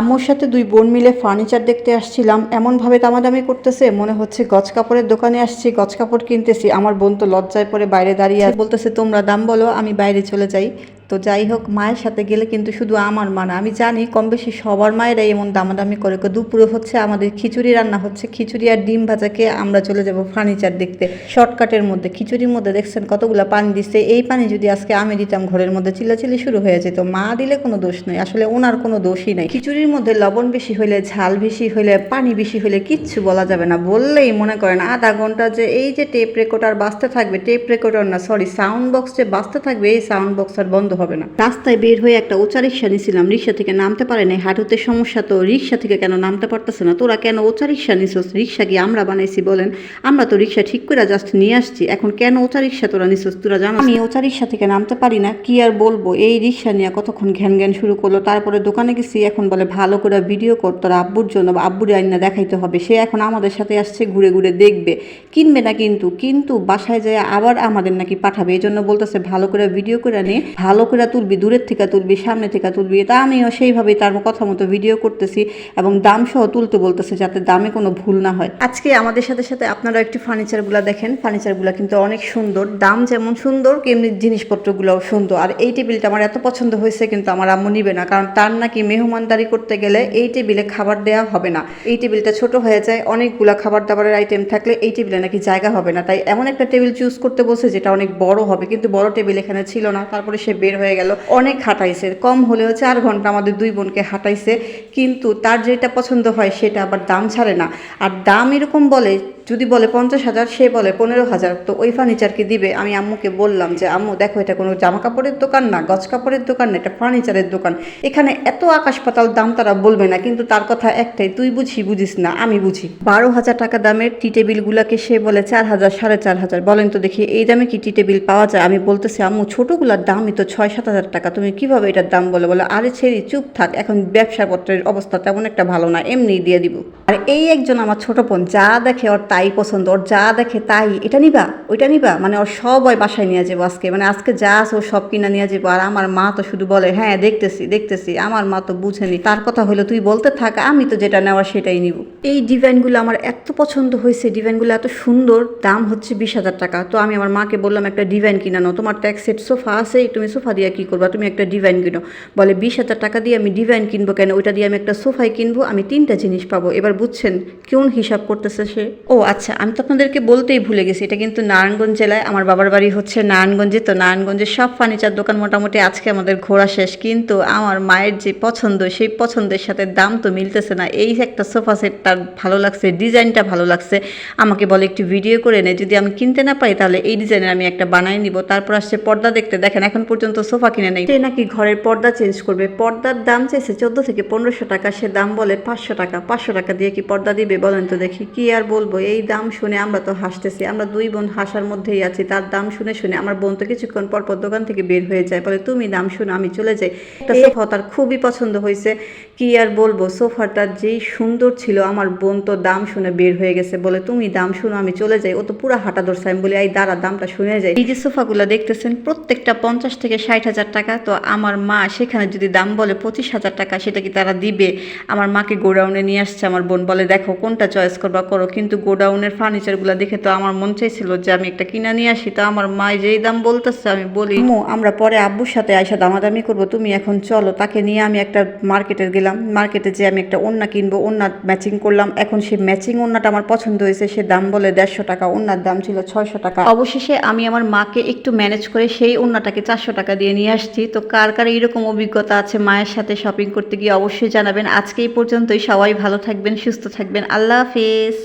আম্মুর সাথে দুই বোন মিলে ফার্নিচার দেখতে আসছিলাম। এমনভাবে দামাদামি করতেছে, মনে হচ্ছে গজ কাপড়ের দোকানে আসছি গজ কাপড় কিনতেছি, আমার বোন তো লজ্জায় পরে বাইরে দাঁড়িয়ে বলতেছে, তোমরা দাম বলো, আমি বাইরে চলে যাই। তো যাই হোক, মায়ের সাথে গেলে কিন্তু শুধু আমার মা না, আমি জানি কম বেশি সবার মায়েরাই এমন দামাদামি করে। দুপুরে হচ্ছে আমাদের খিচুড়ি রান্না হচ্ছে, খিচুড়ি আর ডিম ভাজাকে আমরা চলে যাব ফার্নিচার দেখতে। শর্টকাটের মধ্যে, খিচুড়ির মধ্যে দেখছেন কতগুলো পানি দিচ্ছে। এই পানি যদি আজকে আমি দিতাম ঘরের মধ্যে, চিল্লাচিল্লি শুরু হয়ে যেত। মা দিলে কোনো দোষ নেই, আসলে ওনার কোনো দোষই নেই। খিচুড়ির মধ্যে লবণ বেশি হইলে, ঝাল বেশি হইলে, পানি বেশি হইলে কিচ্ছু বলা যাবে না, বললেই মনে করেন আধা ঘণ্টা যে এই যে টেপ রেকর্ডার বাঁচতে থাকবে, টেপ রেকর্ডার না, সরি, সাউন্ড বক্স যে বাজতে থাকবে, এই সাউন্ড বক্স আর বন্ধ হবে না। রাস্তায় বের হয়ে একটা ওচা রিক্সা নিছিলাম। রিক্সা থেকে নামতে পারে নাই। হাঁটুতে সমস্যা তো। রিক্সা থেকে কেন নামতে পারতেছে না? তোরা কেন উঁচা রিক্সা নিছস? রিক্সা কি আমরা বানাইছি বলেন? আমরা তো রিক্সা ঠিক করে জাস্ট নিয়ে আসছি। এখন কেন ওচা রিক্সা তোরা নিছস? তোরা জানো আমি উঁচা রিক্সা থেকে নামতে পারি না। কি আর বলব? এই রিক্সা নিয়ে কতক্ষণ ঘ্যান ঘ্যান শুরু করল? তারপরে দোকানে গেছি। এখন বলে ভালো করে ভিডিও কর। তোর আব্বুর জন্য বা আব্বুর আইনা দেখাইতে হবে। সে এখন আমাদের সাথে আসছে, ঘুরে ঘুরে দেখবে। কিনবে না কিন্তু? কিন্তু বাসায় যায় আবার আমাদের নাকি পাঠাবে। এই জন্য বলতেছে ভালো করে ভিডিও করে নিয়ে ভালো করে তুলবি, দূরের থেকে তুলবি, সামনে থেকে তুলবি তা আমিও সেইভাবেই তার কথা মতো ভিডিও করতেছি এবং দাম সহ তুলতে বলতেছে যাতে দামে কোনো ভুল না হয়। আজকে আমাদের সাথে সাথে আপনারা একটু ফার্নিচারগুলো দেখেন। ফার্নিচারগুলো কিন্তু অনেক সুন্দর। দাম যেমন সুন্দর কেমনি জিনিসপত্রগুলোও সুন্দর। আর এই টেবিলটা আমার এত পছন্দ হয়েছে কিন্তু আমার আম্মু নিবে না, কারণ তার নাকি মেহমানদারি করতে গেলে এই টেবিলে খাবার দেওয়া হবে না। এই টেবিলটা ছোট হয়ে যায়, অনেকগুলা খাবার দাবারের আইটেম থাকলে এই টেবিলে নাকি জায়গা হবে না। তাই এমন একটা টেবিল চুজ করতে বলছে যেটা অনেক বড় হবে, কিন্তু বড় টেবিল এখানে ছিল না। তারপরে সে বের হয়ে গেল। অনেক হাঁটাইছে, কম হলেও চার ঘণ্টা আমাদের দুই বোনকে হাঁটাইছে। কিন্তু তার যেটা পছন্দ হয় সেটা আবার দাম ছাড়ে না। আর দাম এরকম বলে যদি বলে পঞ্চাশ হাজার, সে বলে পনেরো হাজার, তো ওই ফার্নিচার কি দিবে? আমি আম্মুকে বললাম যে, আম্মু, দেখো, এটা কোনো জামা কাপড়ের দোকান না, গজ কাপড়ের দোকান না, এটা ফার্নিচারের দোকান। এখানে এত আকাশ পাতাল দাম তারা বলবে না, কিন্তু তার কথা একটাই, তুই বুঝি বুঝিস না, আমি বুঝি। বারো হাজার টাকা দামের টি টেবিলগুলোকে সে বলে চার হাজার, সাড়ে চার হাজার, বলেন তো দেখি, এই দামে কি টি টেবিল পাওয়া যায়? আমি বলতেছি, আম্মু, ছোটোগুলোর দামই তো ছয়, সাত হাজার টাকা, তুমি কীভাবে এটার দাম বলে? বলো, আরে ছেড়ি, চুপ থাক, এখন ব্যবসাপত্রের অবস্থা তেমন একটা ভালো না এমনি দিয়ে দিব। আর এই একজন আমার ছোট বোন, যা দেখে ওর তাই পছন্দ, ওর যা দেখে তাই, এটা নিবা, ওইটা নিবা মানে ওর সবাই বাসায় নিয়ে যাব আজকে মানে আজকে যা আছে ও সব কিনা নিয়ে যাব, আর আমার মা তো শুধু বলে হ্যাঁ দেখতেছি দেখতেছি, আমার মা তো বুঝেনি তার কথা হলো তুই বলতে থাক, আমি তো যেটা নেওয়ার সেটাই নিব। এই ডিজাইনগুলো আমার এত পছন্দ হয়েছে, ডিজাইনগুলো এত সুন্দর, দাম হচ্ছে বিশ হাজার টাকা। তো আমি আমার মাকে বললাম, একটা ডিজাইন কিনানো তোমার এক সেট সোফা আছে তুমি সোফা দিয়ে কি করবা? তুমি একটা ডিজাইন কিনো। বলে, বিশ হাজার টাকা দিয়ে আমি ডিজাইন কিনবো কেন? ওইটা দিয়ে আমি একটা সোফাই কিনবো, আমি তিনটা জিনিস পাবো। এবার বুঝছেন, কোন হিসাব করতেছে সে? ও আচ্ছা আমি তো আপনাদেরকে বলতেই ভুলে গেছি, এটা কিন্তু নারায়ণগঞ্জ জেলায়, আমার বাবার বাড়ি হচ্ছে নারায়ণগঞ্জে, তো নারায়ণগঞ্জের সব ফার্নিচার দোকান মোটামুটি আজকে আমাদের ঘোরা শেষ, কিন্তু আমার মায়ের যে পছন্দ, সেই পছন্দের সাথে দাম তো মিলতেছে না, এই একটা সোফা সেট তার ভালো লাগছে, ডিজাইনটা ভালো লাগছে, আমাকে বলে একটু ভিডিও করে নে, যদি আমি কিনতে না পারি তাহলে এই ডিজাইনের আমি একটা বানাই নিব, তারপর আসছে পর্দা দেখতে, দেখেন এখন পর্যন্ত সোফা কিনে নেই, সে নাকি ঘরের পর্দা চেঞ্জ করবে, পর্দার দাম চেয়েছে চোদ্দ থেকে পনেরোশো টাকা, সে দাম বলে পাঁচশো টাকা পাঁচশো টাকা দিয়ে কি পর্দা দিবে বলেন তো দেখি, কি আর বলব এই দাম শুনে আমরা তো হাসতেছি। আমরা দুই বোন হাসার মধ্যেই আছি। তার দাম শুনে শুনে আমার বোন তো কিছুক্ষণ পর পর দোকান থেকে বের হয়ে যায়। বলে তুমি দাম শুনে আমি চলে যাই। একটা সোফা তার খুবই পছন্দ হয়েছে। কি আর বলব সোফাটা যেই সুন্দর ছিল আমার বোন তো দাম শুনে বের হয়ে গেছে। বলে তুমি দাম শুনো আমি চলে যাই। ও তো পুরো হাঁটা ধরছে। আমি বলি এই দাঁড়া দামটা শুনে যাই। এই যে সোফাগুলো দেখতেছেন প্রত্যেকটা পঞ্চাশ থেকে ষাট হাজার টাকা। তো আমার মা সেখানে যদি দাম বলে পঁচিশ হাজার টাকা সেটা কি তারা দিবে? আমার মাকে গোডাউনে নিয়ে আসছে আমার বোন। বলে দেখো কোনটা চয়েস করবা করো। কিন্তু গোডাউনের ফার্নিচারগুলো দেখে তো আমার মন চাইছিল যে আমি একটা কিনা নিয়ে আসি। তো আমার মা যেই দাম বলতেছে আমি বলি আমরা পরে আব্বুর সাথে আইসা দামাদামি করব তুমি এখন চলো তাকে নিয়ে আমি একটা মার্কেটে গেলাম। মার্কেটে যে আমি একটা ওন্না কিনবো ওন্না ম্যাচিং করলাম। এখন সেই ম্যাচিং ওন্নাটা আমার পছন্দ হয়েছে সে দাম বলে দেড়শো টাকা ওন্নার দাম ছিল ছয়শো টাকা। অবশেষে আমি আমার মাকে একটু ম্যানেজ করে সেই ওন্নাটাকে চারশো টাকা দিয়ে নিয়ে আসছি। তো কার কার এইরকম অভিজ্ঞতা আছে মায়ের সাথে শপিং করতে গিয়ে অবশ্যই জানাবেন। আজকে এই পর্যন্তই সবাই ভালো থাকবেন সুস্থ থাকবেন। আল্লাহ হাফেজ।